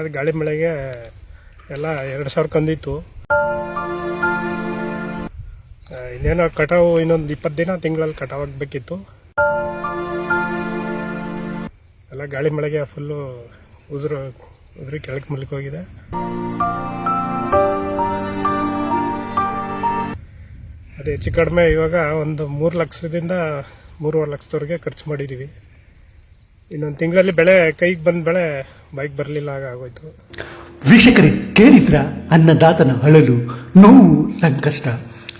ಅದು ಗಾಳಿ ಮಳೆಗೆ ಎಲ್ಲ ಎರಡು ಸಾವಿರ ಕಂದಿತ್ತು. ಇನ್ನೇನು ಕಟಾವು ಇನ್ನೊಂದು ಇಪ್ಪತ್ತು ದಿನ ತಿಂಗಳಲ್ಲಿ ಕಟಾವು ಆಗಬೇಕಿತ್ತು. ಎಲ್ಲ ಗಾಳಿ ಮಳೆಗೆ ಫುಲ್ಲು ಉದುರು, ಉದುರಿ ಕೆಳಕ್ಕೆ ಮುಲ್ಕ್ ಹೋಗಿದೆ. ಅದೇ ಹೆಚ್ಚು ಕಡಿಮೆ ಇವಾಗ ಒಂದು ಮೂರು ಲಕ್ಷದಿಂದ ಮೂರುವರೆ ಲಕ್ಷದವರೆಗೆ ಖರ್ಚು ಮಾಡಿದ್ದೀವಿ. ಇನ್ನೊಂದು ತಿಂಗಳಲ್ಲಿ ಬೆಳೆ, ಕೈಗೆ ಬಂದ ಬೆಳೆ ಬೈಕ್ ಬರಲಿಲ್ಲ, ಆಗ ಆಗೋಯ್ತು. ವೀಕ್ಷಕರೇ, ಕೇಳಿದ್ರ? ಅನ್ನದಾತನ ಅಳಲು ನೋವು, ಸಂಕಷ್ಟ.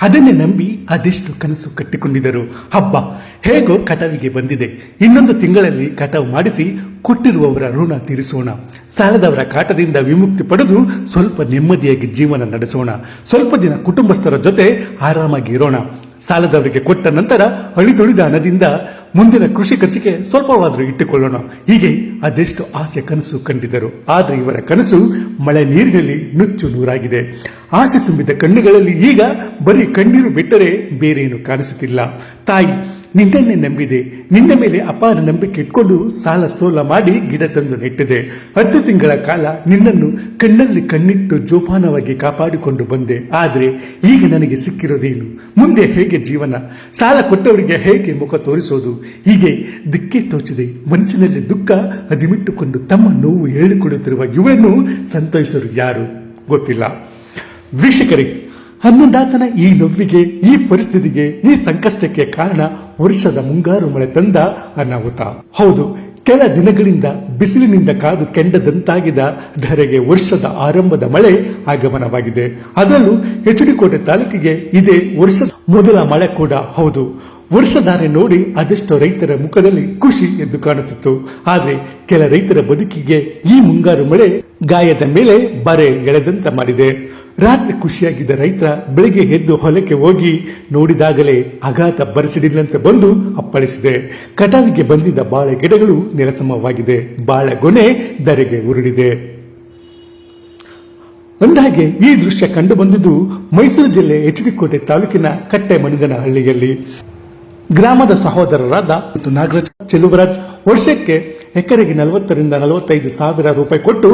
ಅದನ್ನೇ ನಂಬಿ ಅದೆಷ್ಟು ಕನಸು ಕಟ್ಟಿಕೊಂಡಿದ್ದರು. ಹಬ್ಬ ಹೇಗೋ ಕಟಾವಿಗೆ ಬಂದಿದೆ. ಇನ್ನೊಂದು ತಿಂಗಳಲ್ಲಿ ಕಟಾವು ಮಾಡಿಸಿ ಕೊಟ್ಟಿರುವವರ ಋಣ ತೀರಿಸೋಣ. ಸಾಲದವರ ಕಾಟದಿಂದ ವಿಮುಕ್ತಿ ಪಡೆದು ಸ್ವಲ್ಪ ನೆಮ್ಮದಿಯಾಗಿ ಜೀವನ ನಡೆಸೋಣ. ಸ್ವಲ್ಪ ದಿನ ಕುಟುಂಬಸ್ಥರ ಜೊತೆ ಆರಾಮಾಗಿ ಇರೋಣ. ಸಾಲದವರಿಗೆ ಕೊಟ್ಟ ನಂತರ ಅಳಿದುಳಿದ ಹಣದಿಂದ ಮುಂದಿನ ಕೃಷಿ ಖರ್ಚಿಗೆ ಸ್ವಲ್ಪವಾದರೂ ಇಟ್ಟುಕೊಳ್ಳೋಣ. ಹೀಗೆ ಅದೆಷ್ಟು ಆಸೆ ಕನಸು ಕಂಡಿದ್ದರು ಆದರೆ ಇವರ ಕನಸು ಮಳೆ ನೀರಿನಲ್ಲಿ ನುಚ್ಚು ನೂರಾಗಿದೆ. ಆಸೆ ತುಂಬಿದ ಕಣ್ಣುಗಳಲ್ಲಿ ಈಗ ಬರೀ ಕಣ್ಣೀರು ಬಿಟ್ಟರೆ ಬೇರೇನು ಕಾಣಿಸುತ್ತಿಲ್ಲ. ತಾಯಿ ನಿನ್ನನ್ನೇ ನಂಬಿದೆ. ನಿನ್ನ ಮೇಲೆ ಅಪಾರ ನಂಬಿಕೆ ಇಟ್ಕೊಂಡು ಸಾಲ ಸೋಲ ಮಾಡಿ ಗಿಡ ತಂದು ನೆಟ್ಟಿದೆ. ಹತ್ತು ತಿಂಗಳ ಕಾಲ ನಿನ್ನನ್ನು ಕಣ್ಣಲ್ಲಿ ಕಣ್ಣಿಟ್ಟು ಜೋಪಾನವಾಗಿ ಕಾಪಾಡಿಕೊಂಡು ಬಂದೆ. ಆದರೆ ಈಗ ನನಗೆ ಸಿಕ್ಕಿರೋದೇನು? ಮುಂದೆ ಹೇಗೆ ಜೀವನ? ಸಾಲ ಕೊಟ್ಟವರಿಗೆ ಹೇಗೆ ಮುಖ ತೋರಿಸೋದು? ಹೀಗೆ ದಿಕ್ಕೆ ತೋಚಿದೆ. ಮನಸ್ಸಿನಲ್ಲಿ ದುಃಖ ಹದಿಮಿಟ್ಟುಕೊಂಡು ತಮ್ಮ ನೋವು ಹೇಳಿಕೊಡುತ್ತಿರುವ ಇವರನ್ನು ಸಂತೋಷರು ಯಾರು? ಗೊತ್ತಿಲ್ಲ. ವೀಕ್ಷಕರೇ ಅನ್ನದಾತನ ಈ ನೋವಿಗೆ, ಈ ಪರಿಸ್ಥಿತಿಗೆ, ಈ ಸಂಕಷ್ಟಕ್ಕೆ ಕಾರಣ ವರ್ಷದ ಮುಂಗಾರು ಮಳೆ ತಂದ ಅನಾಹುತ. ಹೌದು, ಕೆಲ ದಿನಗಳಿಂದ ಬಿಸಿಲಿನಿಂದ ಕಾದು ಕೆಂಡದಂತಾಗಿದ ಧರೆಗೆ ವರ್ಷದ ಆರಂಭದ ಮಳೆ ಆಗಮನವಾಗಿದೆ. ಅದರಲ್ಲೂ ಕೋಟೆ ತಾಲೂಕಿಗೆ ಇದೇ ವರ್ಷದ ಮೊದಲ ಮಳೆ ಕೂಡ ಹೌದು. ವರ್ಷಧಾರೆ ನೋಡಿ ಅದೆಷ್ಟೋ ರೈತರ ಮುಖದಲ್ಲಿ ಖುಷಿ ಎಂದು ಕಾಣುತ್ತಿತ್ತು. ಆದರೆ ಕೆಲ ರೈತರ ಬದುಕಿಗೆ ಈ ಮುಂಗಾರು ಮಳೆ ಗಾಯದ ಮೇಲೆ ಬರೆ ಎಳೆದಂತ ಮಾಡಿದೆ. ರಾತ್ರಿ ಖುಷಿಯಾಗಿದ್ದ ರೈತ ಬೆಳಿಗ್ಗೆ ಎದ್ದು ಹೊಲಕ್ಕೆ ಹೋಗಿ ನೋಡಿದಾಗಲೇ ಆಘಾತ ಬರೆಸಿಡಿಲ್ಲಂತೆ ಬಂದು ಅಪ್ಪಳಿಸಿದೆ. ಕಟಾವಿಗೆ ಬಂದಿದ್ದ ಬಾಳೆ ಗಿಡಗಳು ನೆಲಸಮವಾಗಿದೆ ಬಾಳೆ ಗೊನೆ ಧರೆಗೆ ಉರುಳಿದೆ. ಅಂದಾಗೆ ಈ ದೃಶ್ಯ ಕಂಡು ಬಂದಿದ್ದು ಮೈಸೂರು ಜಿಲ್ಲೆ ಎಚಡಿಕೋಟೆ ತಾಲೂಕಿನ ಕಟ್ಟೆ ಮಣಿಗನಹಳ್ಳಿಯಲ್ಲಿ ಗ್ರಾಮದ ಸಹೋದರರಾದ ಮತ್ತು ನಾಗರಾಜ್ ಚೆಲುವರಾಜ್ ವರ್ಷಕ್ಕೆ ಎಕರೆಗೆ ನಲವತ್ತರಿಂದ ನಲವತ್ತೈದು ಸಾವಿರ ರೂಪಾಯಿ ಕೊಟ್ಟು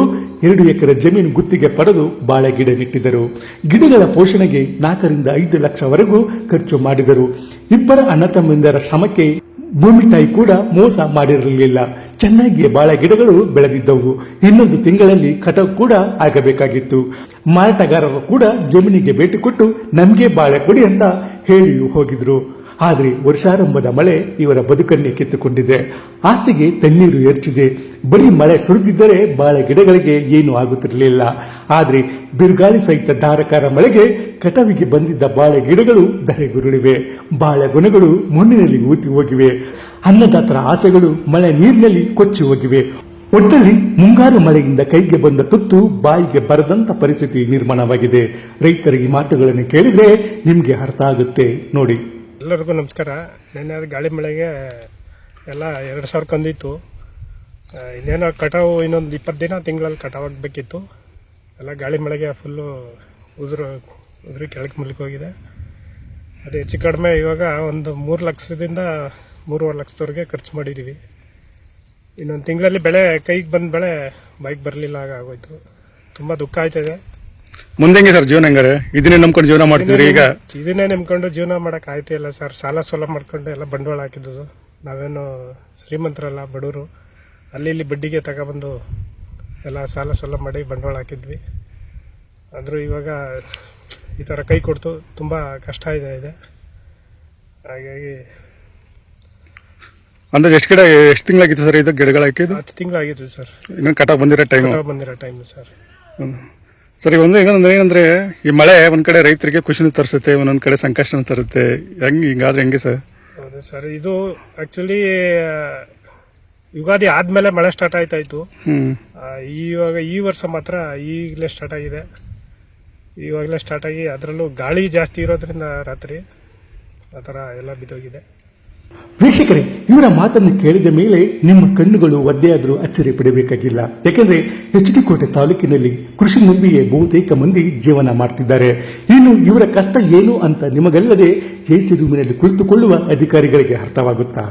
ಎರಡು ಎಕರೆ ಜಮೀನು ಗುತ್ತಿಗೆ ಪಡೆದು ಬಾಳೆ ಗಿಡ ನೆಟ್ಟಿದರು ಗಿಡಗಳ ಪೋಷಣೆಗೆ ನಾಲ್ಕರಿಂದ ಐದು ಲಕ್ಷವರೆಗೂ ಖರ್ಚು ಮಾಡಿದರು. ಇಬ್ಬರ ಅಣ್ಣ ತಮ್ಮಂದರ ಶ್ರಮಕ್ಕೆ ಭೂಮಿ ತಾಯಿ ಕೂಡ ಮೋಸ ಮಾಡಿರಲಿಲ್ಲ. ಚೆನ್ನಾಗಿ ಬಾಳೆ ಗಿಡಗಳು ಬೆಳೆದಿದ್ದವು. ಇನ್ನೊಂದು ತಿಂಗಳಲ್ಲಿ ಕಟಾವು ಕೂಡ ಆಗಬೇಕಾಗಿತ್ತು. ಮಾರಾಟಗಾರರು ಕೂಡ ಜಮೀನಿಗೆ ಭೇಟಿ ಕೊಟ್ಟು ನಮಗೆ ಬಾಳೆ ಕೊಡಿ ಅಂತ ಹೇಳಿ ಹೋಗಿದ್ರು. ಆದರೆ ವರ್ಷಾರಂಭದ ಮಳೆ ಇವರ ಬದುಕನ್ನೇ ಕಿತ್ತುಕೊಂಡಿದೆ. ಆಸೆಗೆ ತಣ್ಣೀರು ಎರಚಿದೆ ಬರೀ ಮಳೆ ಸುರಿದಿದ್ದರೆ ಬಾಳೆ ಗಿಡಗಳಿಗೆ ಏನೂ ಆಗುತ್ತಿರಲಿಲ್ಲ. ಆದರೆ ಬಿರುಗಾಳಿ ಸಹಿತ ಧಾರಕಾರ ಮಳೆಗೆ ಕಟಾವಿಗೆ ಬಂದಿದ್ದ ಬಾಳೆ ಗಿಡಗಳು ಧರೆಗುರುಳಿವೆ. ಬಾಳೆ ಗುಣಗಳು ಮಣ್ಣಿನಲ್ಲಿ ಊತಿ ಹೋಗಿವೆ. ಅನ್ನದಾತರ ಆಸೆಗಳು ಮಳೆ ನೀರಿನಲ್ಲಿ ಕೊಚ್ಚಿ ಹೋಗಿವೆ. ಒಟ್ಟಲ್ಲಿ ಮುಂಗಾರು ಮಳೆಯಿಂದ ಕೈಗೆ ಬಂದ ತುತ್ತು ಬಾಯಿಗೆ ಬರದಂತ ಪರಿಸ್ಥಿತಿ ನಿರ್ಮಾಣವಾಗಿದೆ. ರೈತರ ಈ ಮಾತುಗಳನ್ನು ಕೇಳಿದ್ರೆ ನಿಮ್ಗೆ ಅರ್ಥ ಆಗುತ್ತೆ. ನೋಡಿ. ಎಲ್ಲರಿಗೂ ನಮಸ್ಕಾರ. ನೆನ್ನೆ ಅದು ಗಾಳಿ ಮಳೆಗೆ ಎಲ್ಲ ಎರಡು ಸಾವಿರ ಕಂದಿತ್ತು. ಇನ್ನೇನೋ ಕಟಾವು ಇನ್ನೊಂದು ಇಪ್ಪತ್ತು ದಿನ ತಿಂಗಳಲ್ಲಿ ಕಟಾವು ಆಗಬೇಕಿತ್ತು. ಎಲ್ಲ ಗಾಳಿ ಮಳೆಗೆ ಫುಲ್ಲು ಉದುರು, ಉದುರಿ ಕೆಳಗೆ ಮುಲ್ಕ್ ಹೋಗಿದೆ. ಅದು ಹೆಚ್ಚು ಕಡಿಮೆ ಇವಾಗ ಒಂದು ಮೂರು ಲಕ್ಷದಿಂದ ಮೂರುವರೆ ಲಕ್ಷದವರೆಗೆ ಖರ್ಚು ಮಾಡಿದ್ದೀವಿ ಇನ್ನೊಂದು ತಿಂಗಳಲ್ಲಿ ಬೆಳೆ, ಕೈಗೆ ಬಂದ ಬೆಳೆ ಬೈಕ್ ಬರಲಿಲ್ಲ ಆಗ ಆಗೋಯ್ತು. ತುಂಬ ದುಃಖ ಆಯ್ತದೆ. ಮುಂದೆ ಹೆಂಗೆ ಸರ್ ಜೀವನ ಹೆಂಗಾರೆ? ಇದನ್ನೇ ನಂಬ್ಕೊಂಡು ಜೀವನ ಮಾಡ್ತಿದ್ರಿ ಈಗ? ಇದನ್ನೇ ನಂಬ್ಕೊಂಡು ಜೀವನ ಮಾಡಕ್ ಆಯ್ತಾ ಇಲ್ಲ ಸರ್. ಸಾಲ ಸೋಲ ಮಾಡ್ಕೊಂಡು ಎಲ್ಲ ಬಂಡವಾಳ ಹಾಕಿದ್ದು ನಾವೇನು ಶ್ರೀಮಂತರಲ್ಲ ಬಡವರು. ಅಲ್ಲಿ ಇಲ್ಲಿ ಬಡ್ಡಿಗೆ ತಗೊಬಂದು ಎಲ್ಲ ಸಾಲ ಸೋಲ ಮಾಡಿ ಬಂಡವಾಳ ಹಾಕಿದ್ವಿ. ಆದರೂ ಇವಾಗ ಈ ಥರ ಕೈ ಕೊಡ್ತು. ತುಂಬ ಕಷ್ಟ ಇದೆ ಇದೆ. ಹಾಗಾಗಿ ಅಂದ್ರೆ ಎಷ್ಟು ಗಿಡ ಎಷ್ಟು ತಿಂಗಳಾಗಿತ್ತು ಸರ್ ಇದು ಗಿಡಗಳು ಹಾಕಿದ್ದು? ಹತ್ತು ತಿಂಗಳಾಗಿತ್ತು ಸರ್. ಇನ್ನೂ ಕಟಾವ್ ಬಂದಿರೋ ಟೈಮ್ ಬಂದಿರೋ ಟೈಮ್ ಸರ್. ಸರ್ ಈಗ ಒಂದು ಏನಂದ್ರೆ ಏನಂದ್ರೆ ಈ ಮಳೆ ಒಂದ್ ಕಡೆ ರೈತರಿಗೆ ಖುಷಿನೂ ತರಿಸುತ್ತೆ ಒಂದೊಂದ್ ಕಡೆ ಸಂಕಷ್ಟನೂ ತರುತ್ತೆ. ಹೆಂಗ್ ಹಿಂಗಾದ್ರೆ ಹೆಂಗೆ ಸರ್? ಹೌದು ಸರ್ ಇದು ಆಕ್ಚುಲಿ ಯುಗಾದಿ ಆದಮೇಲೆ ಮಳೆ ಸ್ಟಾರ್ಟ್ ಆಯ್ತಾಯಿತ್ತು ಹ್ಮ್. ಆ, ಇವಾಗ ಈ ವರ್ಷ ಮಾತ್ರ ಈಗಲೇ ಸ್ಟಾರ್ಟ್ ಆಗಿದೆ. ಇವಾಗಲೇ ಸ್ಟಾರ್ಟ್ ಆಗಿ ಅದರಲ್ಲೂ ಗಾಳಿ ಜಾಸ್ತಿ ಇರೋದ್ರಿಂದ ರಾತ್ರಿ ಆ ಥರ ಎಲ್ಲ ಬಿದ್ದೋಗಿದೆ. ವೀಕ್ಷಕರೇ ಇವರ ಮಾತನ್ನು ಕೇಳಿದ ಮೇಲೆ ನಿಮ್ಮ ಕಣ್ಣುಗಳು ಒದ್ದೆಯಾದರೂ ಅಚ್ಚರಿ ಪಡಬೇಕಾಗಿಲ್ಲ. ಯಾಕೆಂದ್ರೆ ಎಚ್ ಡಿ ಕೋಟೆ ತಾಲೂಕಿನಲ್ಲಿ ಕೃಷಿ ನಂಬಿಯೇ ಬಹುತೇಕ ಮಂದಿ ಜೀವನ ಮಾಡ್ತಿದ್ದಾರೆ. ಇನ್ನು ಇವರ ಕಷ್ಟ ಏನು ಅಂತ ನಿಮಗಲ್ಲದೆ ಎಸಿ ರೂಮಿನಲ್ಲಿ ಕುಳಿತುಕೊಳ್ಳುವ ಅಧಿಕಾರಿಗಳಿಗೆ ಅರ್ಥವಾಗುತ್ತಾ?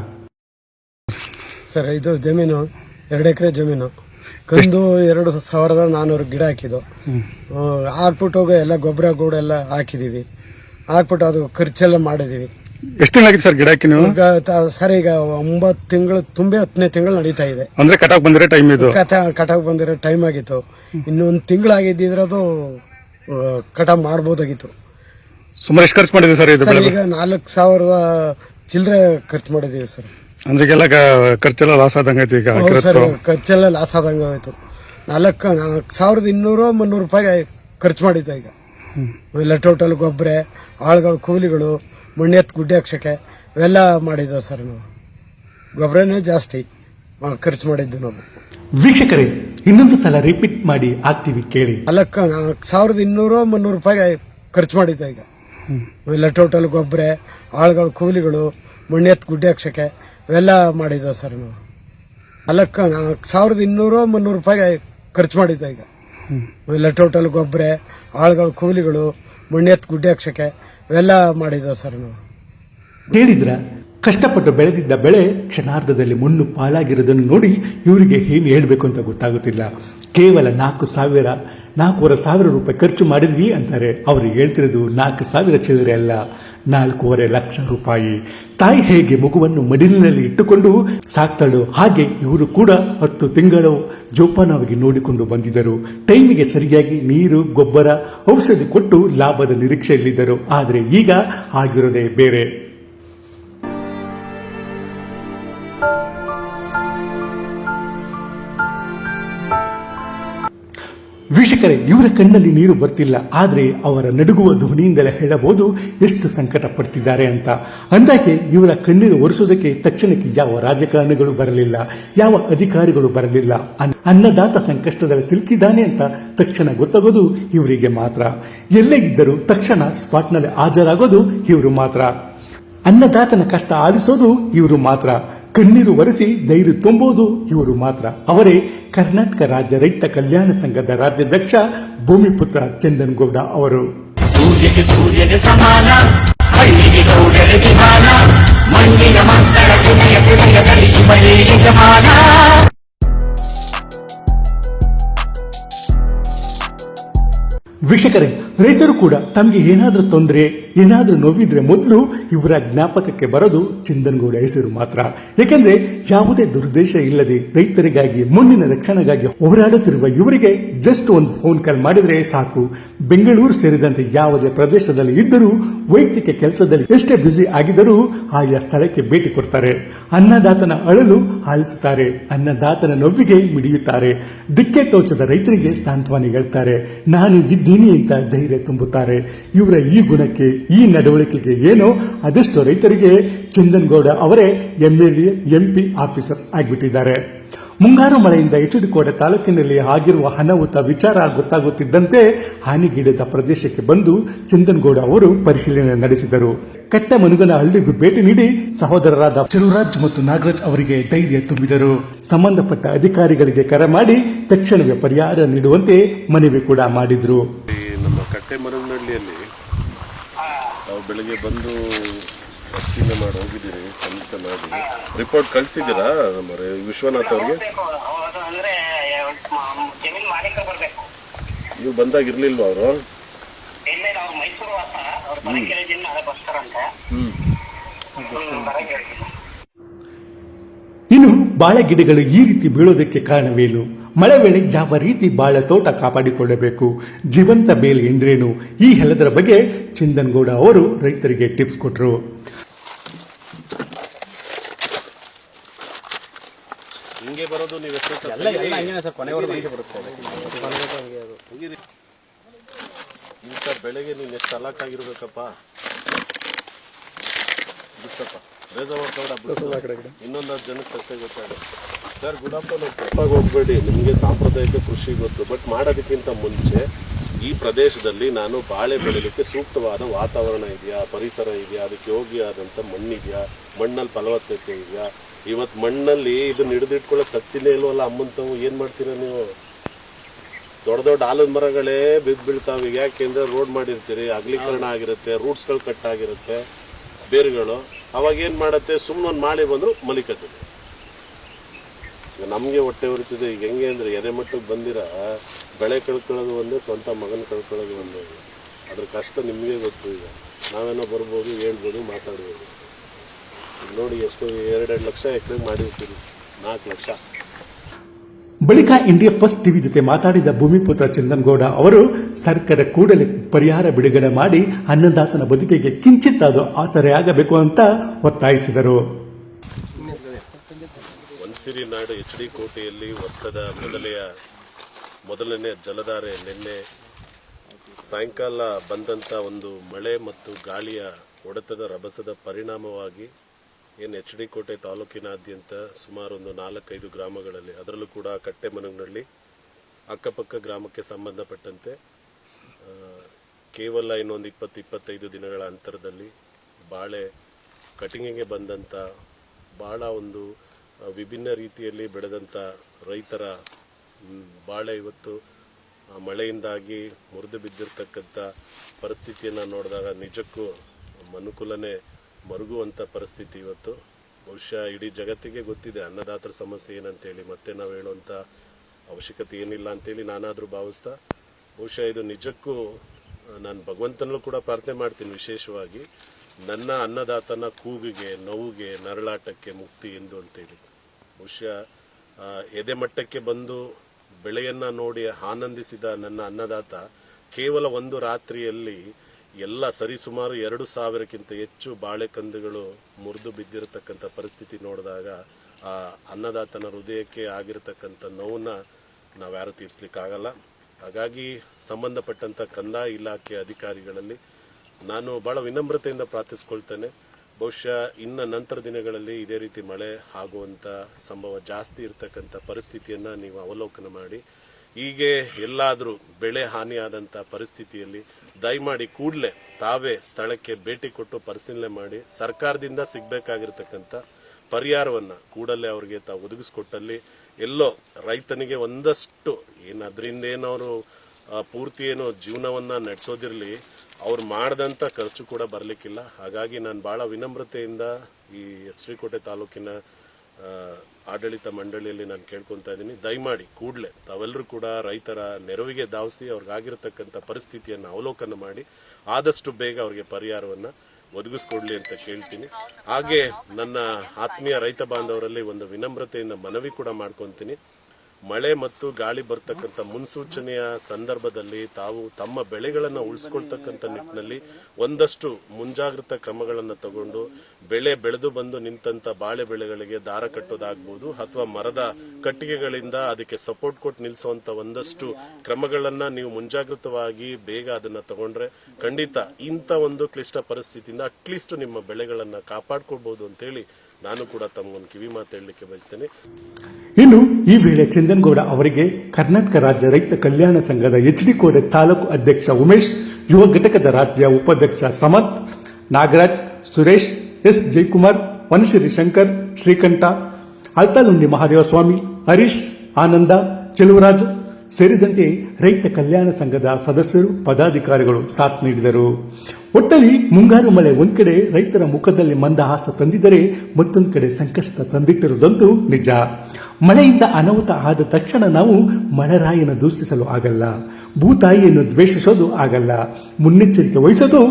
ಸರ್ ಇದು ಜಮೀನು ಎರಡು ಎಕರೆ ಜಮೀನು. ಕಂದು ಎರಡು ಸಾವಿರದ ನಾನ್ನೂರು ಗಿಡ ಹಾಕಿದ್ದು. ಹಾಕ್ಬಿಟ್ಟು ಹೋಗೋ ಎಲ್ಲ ಗೊಬ್ಬರ ಗೂಡ ಎಲ್ಲ ಹಾಕಿದೀವಿ ಹಾಕ್ಬಿಟ್ಟು ಅದು ಖರ್ಚೆಲ್ಲ ಮಾಡಿದೀವಿ ಎಷ್ಟು ಸರ್ ಗಿಡ ಹಾಕಿ ನೀವು? ಈಗ ತ- ಸರ್ ಈಗ ಒಂಬತ್ತು ತಿಂಗಳು ತುಂಬೆ ಹತ್ತನೇ ತಿಂಗಳು ನಡೀತಾ ಇದೆ. ಅಂದ್ರೆ ಕಟಾಕ್ ಬಂದಿರೋ ಟೈಮ್ ಇದು? ಕಟಾಕ್ ಕಟಾವ್ ಬಂದಿರೋ ಟೈಮ್ ಆಗಿತ್ತು. ಇನ್ನೊಂದು ತಿಂಗಳಾಗಿದ್ದಿದ್ರೆ ಅದು ಕಟಾವ್ ಮಾಡ್ಬೋದಾಗಿತ್ತು. ಸುಮಾರು ಎಷ್ಟು ಖರ್ಚು ಮಾಡಿದೆ ಸರ್ ಇದು ಸರ್ ಬೆಳೆ? ಈಗ ನಾಲ್ಕು ಸಾವಿರದ ಚಿಲ್ಲರೆ ಖರ್ಚು ಮಾಡಿದೀವಿ ಸರ್. ಅಂದ್ರೆ ಈಗೆಲ್ಲ ಗ- ಖರ್ಚೆಲ್ಲ ಲಾಸ್ ಆದಂಗೆ ಐತಿ ಈಗ ಹೌದು ಸರ್ ಖರ್ಚೆಲ್ಲ ಲಾಸ್ ಆದಂಗೆ ಹೋಯ್ತು ನಾಲ್ಕು ನಾಲ್ಕು ಸಾವಿರದ ಇನ್ನೂರು ಮುನ್ನೂರು ರೂಪಾಯಿ ಖರ್ಚು ಮಾಡಿದ್ದೆ ಈಗ. ಎಲ್ಲ ಟೋಟಲ್ ಗೊಬ್ಬರ ಆಳುಗಳು ಕೂಲಿಗಳು ಮಣ್ಣೆತ್ತು ಗುಡ್ಡೆ ಹಾಕ್ಸೋಕ್ಕೆ ಇವೆಲ್ಲ ಮಾಡಿದ್ದೆವು ಸರ್ ನಾವು. ಗೊಬ್ಬರನೇ ಜಾಸ್ತಿ ಖರ್ಚು ಮಾಡಿದ್ದು ನಾವು. ವೀಕ್ಷಕರೇ ಇನ್ನೊಂದು ಸಲ ರಿಪೀಟ್ ಮಾಡಿ ಹಾಕ್ತೀವಿ ಕೇಳಿ. ಅಲ್ಲಕ್ಕ ನಾಲ್ಕು ಸಾವಿರದ ಇನ್ನೂರು ಮುನ್ನೂರು ರೂಪಾಯಿ ಖರ್ಚು ಮಾಡಿದ್ದೆ ಈಗ. ಎಲ್ಲ ಟೋಟಲ್ ಗೊಬ್ಬರ ಆಳುಗಳು ಕೂಲಿಗಳು ಮಣ್ಣೆತ್ತು ಗುಡ್ಡೆ ಹಾಕ್ಸೋಕ್ಕೆ ಇವೆಲ್ಲ ಮಾಡಿದ್ದೆವು ಸರ್ ನಾವು. ಅಲ್ಲಕ್ಕ ನಾಲ್ಕು ಸಾವಿರದ ಇನ್ನೂರು ಮುನ್ನೂರು ರೂಪಾಯಿ ಖರ್ಚು ಮಾಡಿದ್ದೆ ಈಗ. ಎಲ್ಲ ಟೋಟಲ್ ಗೊಬ್ಬರ ಆಳುಗಳು ಕೂಲಿಗಳು ಮಣ್ಣೆತ್ತು ಗುಡ್ಡೆ ಹಾಕ್ಸಕ್ಕೆ ಇವೆಲ್ಲ ಮಾಡಿದ್ದೆವು ಸರ್ ನಾವು? ಕೇಳಿದ್ರ? ಕಷ್ಟಪಟ್ಟು ಬೆಳೆದಿದ್ದ ಬೆಳೆ ಕ್ಷಣಾರ್ಧದಲ್ಲಿ ಮಣ್ಣು ಪಾಲಾಗಿರೋದನ್ನು ನೋಡಿ ಇವರಿಗೆ ಏನು ಹೇಳಬೇಕು ಅಂತ ಗೊತ್ತಾಗುತ್ತಿಲ್ಲ. ಕೇವಲ ನಾಲ್ಕು ಸಾವಿರ, ನಾಲ್ಕೂವರೆ ಸಾವಿರ ರೂಪಾಯಿ ಖರ್ಚು ಮಾಡಿದ್ವಿ ಅಂತಾರೆ. ಅವರು ಹೇಳ್ತಿರೋದು ನಾಲ್ಕು ಸಾವಿರ ಚಿಲ್ಲರೆ ಅಲ್ಲ, ನಾಲ್ಕೂವರೆ ಲಕ್ಷ ರೂಪಾಯಿ. ತಾಯಿ ಹೇಗೆ ಮಗುವನ್ನು ಮಡಿಲಿನಲ್ಲಿ ಇಟ್ಟುಕೊಂಡು ಸಾಕ್ತಾಳೋ ಹಾಗೆ ಇವರು ಕೂಡ ಹತ್ತು ತಿಂಗಳು ಜೋಪಾನವಾಗಿ ನೋಡಿಕೊಂಡು ಬಂದಿದ್ದರು. ಟೈಮಿಗೆ ಸರಿಯಾಗಿ ನೀರು, ಗೊಬ್ಬರ, ಔಷಧಿ ಕೊಟ್ಟು ಲಾಭದ ನಿರೀಕ್ಷೆಯಲ್ಲಿದ್ದರು. ಆದರೆ ಈಗ ಆಗಿರೋದೇ ಬೇರೆ. ವೀಕ್ಷಕರೇ, ಇವರ ಕಣ್ಣಲ್ಲಿ ನೀರು ಬರ್ತಿಲ್ಲ. ಆದರೆ ಅವರ ನಡುಗುವ ಧ್ವನಿಯಿಂದಲೇ ಹೇಳಬಹುದು ಎಷ್ಟು ಸಂಕಟ ಪಡ್ತಿದ್ದಾರೆ ಅಂತ. ಅಂದಾಗೆ ಇವರ ಕಣ್ಣೀರು ಒರೆಸೋದಕ್ಕೆ ತಕ್ಷಣಕ್ಕೆ ಯಾವ ರಾಜಕಾರಣಿಗಳು ಬರಲಿಲ್ಲ, ಯಾವ ಅಧಿಕಾರಿಗಳು ಬರಲಿಲ್ಲ. ಅನ್- ಅನ್ನದಾತ ಸಂಕಷ್ಟದಲ್ಲಿ ಸಿಲುಕಿದ್ದಾನೆ ಅಂತ ತಕ್ಷಣ ಗೊತ್ತಾಗೋದು ಇವರಿಗೆ ಮಾತ್ರ. ಎಲ್ಲೇ ಇದ್ದರೂ ತಕ್ಷಣ ಸ್ಪಾಟ್ನಲ್ಲಿ ಹಾಜರಾಗೋದು ಇವರು ಮಾತ್ರ. ಅನ್ನದಾತನ ಕಷ್ಟ ಆಲಿಸೋದು ಇವರು ಮಾತ್ರ. ಕಣ್ಣೀರು ಒರೆಸಿ ಧೈರ್ಯ ತುಂಬೋದು. ಇವರು ಮಾತ್ರ. ಅವರೇ ಕರ್ನಾಟಕ ರಾಜ್ಯ ರೈತ ಕಲ್ಯಾಣ ಸಂಘದ ರಾಜ್ಯಾಧ್ಯಕ್ಷ ಭೂಮಿಪುತ್ರ ಚಂದನ್ ಗೌಡ ಅವರು ಸಮಾನ. ವೀಕ್ಷಕರೇ, ರೈತರು ಕೂಡ ತಮಗೆ ಏನಾದರೂ ತೊಂದರೆ, ಏನಾದರೂ ನೋವಿದ್ರೆ ಮೊದಲು ಇವರ ಜ್ಞಾಪಕಕ್ಕೆ ಬರೋದು ಚಂದನ್ಗೌಡ ಹೆಸರು ಮಾತ್ರ. ಏಕೆಂದ್ರೆ ಯಾವುದೇ ದುರ್ದೇಶ ಇಲ್ಲದೆ ರೈತರಿಗಾಗಿ, ಮಣ್ಣಿನ ರಕ್ಷಣೆಗಾಗಿ ಹೋರಾಡುತ್ತಿರುವ ಇವರಿಗೆ ಜಸ್ಟ್ ಒಂದು ಫೋನ್ ಕಾಲ್ ಮಾಡಿದ್ರೆ ಸಾಕು. ಬೆಂಗಳೂರು ಸೇರಿದಂತೆ ಯಾವುದೇ ಪ್ರದೇಶದಲ್ಲಿ ಇದ್ದರೂ, ವೈಯಕ್ತಿಕ ಕೆಲಸದಲ್ಲಿ ಎಷ್ಟೇ ಬ್ಯುಸಿ ಆಗಿದ್ದರೂ ಆಯಾ ಸ್ಥಳಕ್ಕೆ ಭೇಟಿ ಕೊಡ್ತಾರೆ. ಅನ್ನದಾತನ ಅಳಲು ಆಲಿಸುತ್ತಾರೆ. ಅನ್ನದಾತನ ನೋವಿಗೆ ಮಿಡಿಯುತ್ತಾರೆ. ದಿಕ್ಕೆ ತೋಚದ ರೈತರಿಗೆ ಸಾಂತ್ವನ ಹೇಳ್ತಾರೆ. ನಾನು ಇದ್ದೀನಿ ಅಂತ ಧೈರ್ಯ ತುಂಬುತ್ತಾರೆ. ಇವರ ಈ ಗುಣಕ್ಕೆ, ಈ ನಡವಳಿಕೆಗೆ ಏನೋ ಅದೆಷ್ಟು ರೈತರಿಗೆ ಚಂದನ್ಗೌಡ ಅವರೇ ಎಂಎಲ್ಎ, ಎಂಪಿ ಆಫೀಸರ್ ಆಗಿಬಿಟ್ಟಿದ್ದಾರೆ. ಮುಂಗಾರು ಮಳೆಯಿಂದ ಎಚುಡಿಕೋಟೆ ತಾಲೂಕಿನಲ್ಲಿ ಆಗಿರುವ ಅನಾಹುತ ವಿಚಾರ ಗೊತ್ತಾಗುತ್ತಿದ್ದಂತೆ ಹಾನಿಗೀಡಿದ ಪ್ರದೇಶಕ್ಕೆ ಬಂದು ಚಂದನ್ಗೌಡ ಅವರು ಪರಿಶೀಲನೆ ನಡೆಸಿದರು. ಕಟ್ಟ ಮನುಗನ ಹಳ್ಳಿಗೂ ಭೇಟಿ ನೀಡಿ ಸಹೋದರರಾದ ಚಲುರಾಜ್ ಮತ್ತು ನಾಗರಾಜ್ ಅವರಿಗೆ ಧೈರ್ಯ ತುಂಬಿದರು. ಸಂಬಂಧಪಟ್ಟ ಅಧಿಕಾರಿಗಳಿಗೆ ಕರೆ ಮಾಡಿ ತಕ್ಷಣವೇ ಪರಿಹಾರ ನೀಡುವಂತೆ ಮನವಿ ಕೂಡ ಮಾಡಿದ್ರು. ಕಟ್ಟೆ ಮರನಹಳ್ಳಿಯಲ್ಲಿ ನಾವು ಬೆಳಿಗ್ಗೆ ಬಂದು ಪರಿಶೀಲನೆ ಮಾಡಿ ಹೋಗಿದ್ದೀರಿ ಸಮೀಕ್ಷೆ ಮಾಡಿ. ರಿಪೋರ್ಟ್ ಕಳಿಸಿದ್ದೀರಾ ನಮ್ಮ ವಿಶ್ವನಾಥ್ ಅವ್ರಿಗೆ? ನೀವು ಬಂದಾಗ ಇರ್ಲಿಲ್ವಾ ಅವರು ಇಲ್ಲ ಇಲ್ಲ ಅವ್ರು ಮೈಸೂರು ವಾಸ ಅವ್ರು ಬರಕೆರೆ ಜಿಲ್ಲೆ ನಾಳೆ ಬರ್ತಾರಂತೆ ಹ್ಮ್, ಬರಕ್ಕೆ ಹೇಳ್ತೀನಿ. ಇನ್ನು ಬಾಳೆ ಗಿಡಗಳು ಈ ರೀತಿ ಬೀಳೋದಕ್ಕೆ ಕಾರಣವೇನು? ಮಳೆ ವೇಳೆ ಯಾವ ರೀತಿ ಬಾಳೆ ತೋಟ ಕಾಪಾಡಿಕೊಳ್ಳಬೇಕು? ಜೀವಂತ ಬೇಲಿ ಎಂದ್ರೇನು? ಈ ಎಲ್ಲದರ ಬಗ್ಗೆ ಚಿಂದನ್ಗೌಡ ಅವರು ರೈತರಿಗೆ ಟಿಪ್ಸ್ ಕೊಟ್ಟರು ಹಿಂಗೆ ಬರೋದು ನೀವು ಎಷ್ಟು ಇಂಥ ಬೆಳೆಗೆ ನೀನು ಎಷ್ಟು ಅಲಾಕ್ ಆಗಿರ್ಬೇಕಪ್ಪ ಬಿಟ್ಟಪ್ಪ. ಬೇಜ ಮಾಡ್ಕೊಂಡ ಇನ್ನೊಂದು ಜನಕ್ಕೆ ಸರ್ ತಪ್ಪಾಗಿ ಹೋಗ್ಬೇಡಿ. ನಿಮಗೆ ಸಾಂಪ್ರದಾಯಿಕ ಕೃಷಿ ಗೊತ್ತು. ಬಟ್ ಮಾಡೋದಕ್ಕಿಂತ ಮುಂಚೆ ಈ ಪ್ರದೇಶದಲ್ಲಿ ನಾನು ಬಾಳೆ ಬೆಳಿಲಿಕ್ಕೆ ಸೂಕ್ತವಾದ ವಾತಾವರಣ ಇದೆಯಾ? ಪರಿಸರ ಇದೆಯಾ? ಅದಕ್ಕೆ ಯೋಗ್ಯವಾದಂಥ ಮಣ್ಣಿದೆಯಾ? ಮಣ್ಣಲ್ಲಿ ಫಲವತ್ತತೆ ಇದೆಯಾ? ಇವತ್ತು ಮಣ್ಣಲ್ಲಿ ಇದನ್ನ ಹಿಡಿದಿಟ್ಕೊಳ್ಳೋ ಸತ್ತಿನೇ ಇಲ್ವಲ್ಲ ಅಮ್ಮಂತವು? ಏನು ಮಾಡ್ತೀರಾ ನೀವು? ದೊಡ್ಡ ದೊಡ್ಡ ಆಲದ ಮರಗಳೇ ಬಿದ್ದು ಬೀಳ್ತಾವೆ ಯಾಕೆಂದ್ರೆ ರೋಡ್ ಮಾಡಿರ್ತೀರಿ. ಅಗಲೀಕರಣ ಆಗಿರುತ್ತೆ ರೂಟ್ಸ್ಗಳು ಕಟ್ ಆಗಿರುತ್ತೆ. ಬೇರುಗಳು. ಅವಾಗ ಏನು ಮಾಡುತ್ತೆ? ಸುಮ್ಮನೆ ಒಂದು ಮಾಡಿ ಬಂದರೂ ಮಲಿಕತ್ತದೆ ಈಗ ನಮಗೆ ಹೊಟ್ಟೆ ಉರಿತಿದೆ. ಈಗ ಹೆಂಗೆ ಅಂದರೆ ಎದೆ ಮಟ್ಟಕ್ಕೆ ಬಂದಿರ, ಬೆಳೆ ಕಳ್ಕೊಳ್ಳೋದು ಒಂದೇ, ಸ್ವಂತ ಮಗನ ಕಳ್ಕೊಳ್ಳೋದು ಒಂದೇ. ಅದ್ರ ಕಷ್ಟ ನಿಮಗೆ ಗೊತ್ತು ಈಗ. ನಾವೇನೋ ಬರ್ಬೋದು, ಹೇಳ್ಬೋದು, ಮಾತಾಡ್ಬೋದು. ನೋಡಿ ಎಷ್ಟು, ಎರಡೆರಡು ಲಕ್ಷ ಎಕರೆ ಮಾಡಿರ್ತೀರಿ. ನಾಲ್ಕು ಲಕ್ಷ. ಬಳಿಕ ಇಂಡಿಯಾ ಫಸ್ಟ್ ಟಿವಿ ಜೊತೆ ಮಾತಾಡಿದ ಭೂಮಿಪುತ್ರ ಚಂದನ್ಗೌಡ ಅವರು ಸರ್ಕಾರ ಕೂಡಲೇ ಪರಿಹಾರ ಬಿಡುಗಡೆ ಮಾಡಿ ಅನ್ನದಾತನ ಬದುಕಿಗೆ ಕಿಂಚಿತ್ತಾದರೂ ಆಸರೆಯಾಗಬೇಕು ಅಂತ ಒತ್ತಾಯಿಸಿದರು. ಒನ್ಸಿರಿ ನಾಡು ಎಚ್ ಡಿ ಕೋಟೆಯಲ್ಲಿ ವರ್ಷದ ಮೊದಲೆಯ ಮೊದಲನೇ ಜಲಧಾರೆ ನಿನ್ನೆ ಸಾಯಂಕಾಲ ಬಂದಂಥ ಒಂದು ಮಳೆ ಮತ್ತು ಗಾಳಿಯ ಹೊಡೆತದ ರಭಸದ ಪರಿಣಾಮವಾಗಿ ಏನು ಎಚ್ ಡಿ ಕೋಟೆ ತಾಲೂಕಿನಾದ್ಯಂತ ಸುಮಾರು ಒಂದು ನಾಲ್ಕೈದು ಗ್ರಾಮಗಳಲ್ಲಿ, ಅದರಲ್ಲೂ ಕೂಡ ಕಟ್ಟೆಮನಗ್ನಳ್ಳಿ ಅಕ್ಕಪಕ್ಕ ಗ್ರಾಮಕ್ಕೆ ಸಂಬಂಧಪಟ್ಟಂತೆ ಕೇವಲ ಇನ್ನೊಂದು ಇಪ್ಪತ್ತು, ಇಪ್ಪತ್ತೈದು ದಿನಗಳ ಅಂತರದಲ್ಲಿ ಬಾಳೆ ಕಟಿಂಗಿಗೆ ಬಂದಂಥ ಭಾಳ ಒಂದು ವಿಭಿನ್ನ ರೀತಿಯಲ್ಲಿ ಬೆಳೆದಂಥ ರೈತರ ಬಾಳೆ ಇವತ್ತು ಮಳೆಯಿಂದಾಗಿ ಮುರಿದು ಬಿದ್ದಿರ್ತಕ್ಕಂಥ ಪರಿಸ್ಥಿತಿಯನ್ನು ನೋಡಿದಾಗ ನಿಜಕ್ಕೂ ಮನುಕುಲನೇ ಮರುಗುವಂಥ ಪರಿಸ್ಥಿತಿ ಇವತ್ತು. ಬಹುಶಃ ಇಡೀ ಜಗತ್ತಿಗೆ ಗೊತ್ತಿದೆ ಅನ್ನದಾತರ ಸಮಸ್ಯೆ ಏನಂತೇಳಿ, ಮತ್ತೆ ನಾವು ಹೇಳುವಂಥ ಅವಶ್ಯಕತೆ ಏನಿಲ್ಲ ಅಂತೇಳಿ ನಾನಾದರೂ ಭಾವಿಸ್ತಾ, ಬಹುಶಃ ಇದು ನಿಜಕ್ಕೂ ನಾನು ಭಗವಂತನಲ್ಲೂ ಕೂಡ ಪ್ರಾರ್ಥನೆ ಮಾಡ್ತೀನಿ ವಿಶೇಷವಾಗಿ, ನನ್ನ ಅನ್ನದಾತನ ಕೂಗಿಗೆ, ನೋವಿಗೆ, ನರಳಾಟಕ್ಕೆ ಮುಕ್ತಿ ಎಂದು ಅಂತೇಳಿ. ಬಹುಶಃ ಎದೆ ಮಟ್ಟಕ್ಕೆ ಬಂದು ಬೆಳೆಯನ್ನು ನೋಡಿ ಆನಂದಿಸಿದ ನನ್ನ ಅನ್ನದಾತ ಕೇವಲ ಒಂದು ರಾತ್ರಿಯಲ್ಲಿ ಎಲ್ಲ ಸರಿಸುಮಾರು ಎರಡು ಸಾವಿರಕ್ಕಿಂತ ಹೆಚ್ಚು ಬಾಳೆಕಂದುಗಳು ಮುರಿದು ಬಿದ್ದಿರತಕ್ಕಂಥ ಪರಿಸ್ಥಿತಿ ನೋಡಿದಾಗ ಆ ಅನ್ನದಾತನ ಹೃದಯಕ್ಕೆ ಆಗಿರತಕ್ಕಂಥ ನೋವನ್ನ ಯಾರೂ ತೀರಿಸ್ಲಿಕ್ಕಾಗಲ್ಲ. ಹಾಗಾಗಿ ಸಂಬಂಧಪಟ್ಟಂಥ ಕಂದಾಯ ಇಲಾಖೆ ಅಧಿಕಾರಿಗಳಲ್ಲಿ ನಾನು ಬಹಳ ವಿನಮ್ರತೆಯಿಂದ ಪ್ರಾರ್ಥಿಸ್ಕೊಳ್ತೇನೆ. ಬಹುಶಃ ಇನ್ನು ನಂತರ ದಿನಗಳಲ್ಲಿ ಇದೇ ರೀತಿ ಮಳೆ ಆಗುವಂಥ ಸಂಭವ ಜಾಸ್ತಿ ಇರತಕ್ಕಂಥ ಪರಿಸ್ಥಿತಿಯನ್ನು ನೀವು ಅವಲೋಕನ ಮಾಡಿ. ಹೀಗೆ ಎಲ್ಲಾದರೂ ಬೆಳೆ ಹಾನಿಯಾದಂಥ ಪರಿಸ್ಥಿತಿಯಲ್ಲಿ ದಯಮಾಡಿ ಕೂಡಲೇ ತಾವೇ ಸ್ಥಳಕ್ಕೆ ಭೇಟಿ ಕೊಟ್ಟು ಪರಿಶೀಲನೆ ಮಾಡಿ ಸರ್ಕಾರದಿಂದ ಸಿಗಬೇಕಾಗಿರ್ತಕ್ಕಂಥ ಪರಿಹಾರವನ್ನು ಕೂಡಲೇ ಅವರಿಗೆ ತಾವು ಒದಗಿಸ್ಕೊಟ್ಟಲ್ಲಿ ಎಲ್ಲೋ ರೈತನಿಗೆ ಒಂದಷ್ಟು ಏನು ಅದರಿಂದ ಏನು ಅವರು ಪೂರ್ತಿ ಏನು ಜೀವನವನ್ನು ನಡೆಸೋದಿರಲಿ, ಅವ್ರು ಮಾಡಿದಂಥ ಖರ್ಚು ಕೂಡ ಬರಲಿಕ್ಕಿಲ್ಲ. ಹಾಗಾಗಿ ನಾನು ಭಾಳ ವಿನಮ್ರತೆಯಿಂದ ಈ ಶ್ರೀಕೋಟೆ ತಾಲೂಕಿನ ಆಡಳಿತ ಮಂಡಳಿಯಲ್ಲಿ ನಾನು ಕೇಳ್ಕೊತಾ ಇದ್ದೀನಿ. ದಯಮಾಡಿ ಕೂಡಲೇ ತಾವೆಲ್ಲರೂ ಕೂಡ ರೈತರ ನೆರವಿಗೆ ಧಾವಿಸಿ ಅವ್ರಿಗಾಗಿರ್ತಕ್ಕಂಥ ಪರಿಸ್ಥಿತಿಯನ್ನು ಅವಲೋಕನ ಮಾಡಿ ಆದಷ್ಟು ಬೇಗ ಅವರಿಗೆ ಪರಿಹಾರವನ್ನು ಒದಗಿಸ್ಕೊಡ್ಲಿ ಅಂತ ಕೇಳ್ತೀನಿ. ಹಾಗೆ ನನ್ನ ಆತ್ಮೀಯ ರೈತ ಬಾಂಧವರಲ್ಲಿ ಒಂದು ವಿನಮ್ರತೆಯಿಂದ ಮನವಿ ಕೂಡ ಮಾಡ್ಕೊತೀನಿ. ಮಳೆ ಮತ್ತು ಗಾಳಿ ಬರ್ತಕ್ಕಂಥ ಮುನ್ಸೂಚನೆಯ ಸಂದರ್ಭದಲ್ಲಿ ತಾವು ತಮ್ಮ ಬೆಳೆಗಳನ್ನು ಉಳಿಸ್ಕೊಳ್ತಕ್ಕಂಥ ನಿಟ್ಟಿನಲ್ಲಿ ಒಂದಷ್ಟು ಮುಂಜಾಗ್ರತಾ ಕ್ರಮಗಳನ್ನು ತಗೊಂಡು ಬೆಳೆ ಬೆಳೆದು ಬಂದು ನಿಂತಂತ ಬಾಳೆ ಬೆಳೆಗಳಿಗೆ ದಾರ ಕಟ್ಟೋದಾಗ್ಬೋದು ಅಥವಾ ಮರದ ಕಟ್ಟಿಗೆಗಳಿಂದ ಅದಕ್ಕೆ ಸಪೋರ್ಟ್ ಕೊಟ್ಟು ನಿಲ್ಲಿಸುವಂತ ಒಂದಷ್ಟು ಕ್ರಮಗಳನ್ನ ನೀವು ಮುಂಜಾಗ್ರತವಾಗಿ ಬೇಗ ಅದನ್ನ ತಗೊಂಡ್ರೆ ಖಂಡಿತ ಇಂಥ ಒಂದು ಕ್ಲಿಷ್ಟ ಪರಿಸ್ಥಿತಿಯಿಂದ ಅಟ್ಲೀಸ್ಟ್ ನಿಮ್ಮ ಬೆಳೆಗಳನ್ನ ಕಾಪಾಡ್ಕೊಳ್ಬಹುದು ಅಂತೇಳಿ ನಾನು ಕೂಡ ತಮಗೊಂದು ಕಿವಿ ಮಾತು ಹೇಳಲಿಕ್ಕೆ ಬಯಸ್ತೇನೆ. ಇನ್ನು ಈ ವೇಳೆ ಚಂದನ್ಗೌಡ ಅವರಿಗೆ ಕರ್ನಾಟಕ ರಾಜ್ಯ ರೈತ ಕಲ್ಯಾಣ ಸಂಘದ ಎಚ್ ಡಿ ಕೋಡೆ ತಾಲೂಕು ಅಧ್ಯಕ್ಷ ಉಮೇಶ್, ಯುವ ಘಟಕದ ರಾಜ್ಯ ಉಪಾಧ್ಯಕ್ಷ ಸಮಂತ್, ನಾಗರಾಜ್, ಸುರೇಶ್, ಎಸ್ ಜಯಕುಮಾರ್, ವನಶ್ರೀ ಶಂಕರ್, ಶ್ರೀಕಂಠ, ಅಲ್ತಾಲುಂಡಿ ಮಹಾದೇವ ಸ್ವಾಮಿ ಹರೀಶ್, ಆನಂದ, ಚೆಲುವರಾಜ್ ಸೇರಿದಂತೆ ರೈತ ಕಲ್ಯಾಣ ಸಂಘದ ಸದಸ್ಯರು, ಪದಾಧಿಕಾರಿಗಳು ಸಾಥ್ ನೀಡಿದರು. ಒಟ್ಟಲ್ಲಿ ಮುಂಗಾರು ಮಳೆ ಒಂದು ಕಡೆ ರೈತರ ಮುಖದಲ್ಲಿ ಮಂದಹಾಸ ತಂದಿದ್ದರೆ ಮತ್ತೊಂದು ಕಡೆ ಸಂಕಷ್ಟ ತಂದಿಟ್ಟಿರುವುದಂತೂ ನಿಜ. ಮಳೆಯಿಂದ ಅನಾಹುತ ಆದ ತಕ್ಷಣ ನಾವು ಮಳೆರಾಯನ ದೂಷಿಸಲು ಆಗಲ್ಲ, ಭೂತಾಯಿಯನ್ನು ದ್ವೇಷಿಸೋದು ಆಗಲ್ಲ. ಮುನ್ನೆಚ್ಚರಿಕೆ ವಹಿಸೋದು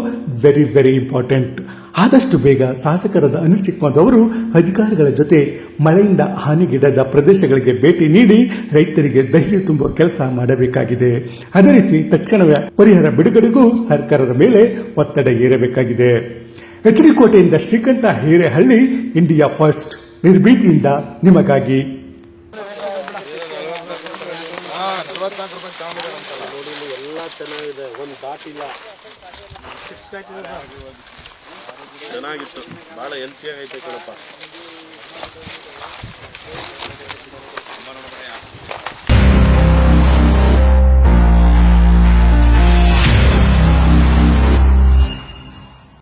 ವೆರಿ ವೆರಿ ಇಂಪಾರ್ಟೆಂಟ್ ಆದಷ್ಟು ಬೇಗ ಶಾಸಕರಾದ ಅನಿಲ್ ಚಿಕ್ಮದ್ ಅವರು ಅಧಿಕಾರಿಗಳ ಜೊತೆ ಮಳೆಯಿಂದ ಹಾನಿಗೀಡಾದ ಪ್ರದೇಶಗಳಿಗೆ ಭೇಟಿ ನೀಡಿ ರೈತರಿಗೆ ಧೈರ್ಯ ತುಂಬುವ ಕೆಲಸ ಮಾಡಬೇಕಾಗಿದೆ. ಅದೇ ರೀತಿ ತಕ್ಷಣವೇ ಪರಿಹಾರ ಬಿಡುಗಡೆಗೂ ಸರ್ಕಾರದ ಮೇಲೆ ಒತ್ತಡ ಏರಬೇಕಾಗಿದೆ ಎಚ್ ಡಿ ಕೋಟೆಯಿಂದ ಶ್ರೀಕಂಠ ಹಿರೇಹಳ್ಳಿ, ಇಂಡಿಯಾ ಫಸ್ಟ್, ನಿರ್ಭೀತಿಯಿಂದ ನಿಮಗಾಗಿ. ಎಲ್ಲ ಚೆನ್ನಾಗಿದೆ. ಒಂದು ಚೆನ್ನಾಗಿತ್ತು. ಭಾಳ ಹೆಲ್ತಿಯಾಗೈತೆ ಕಣಪ್ಪ.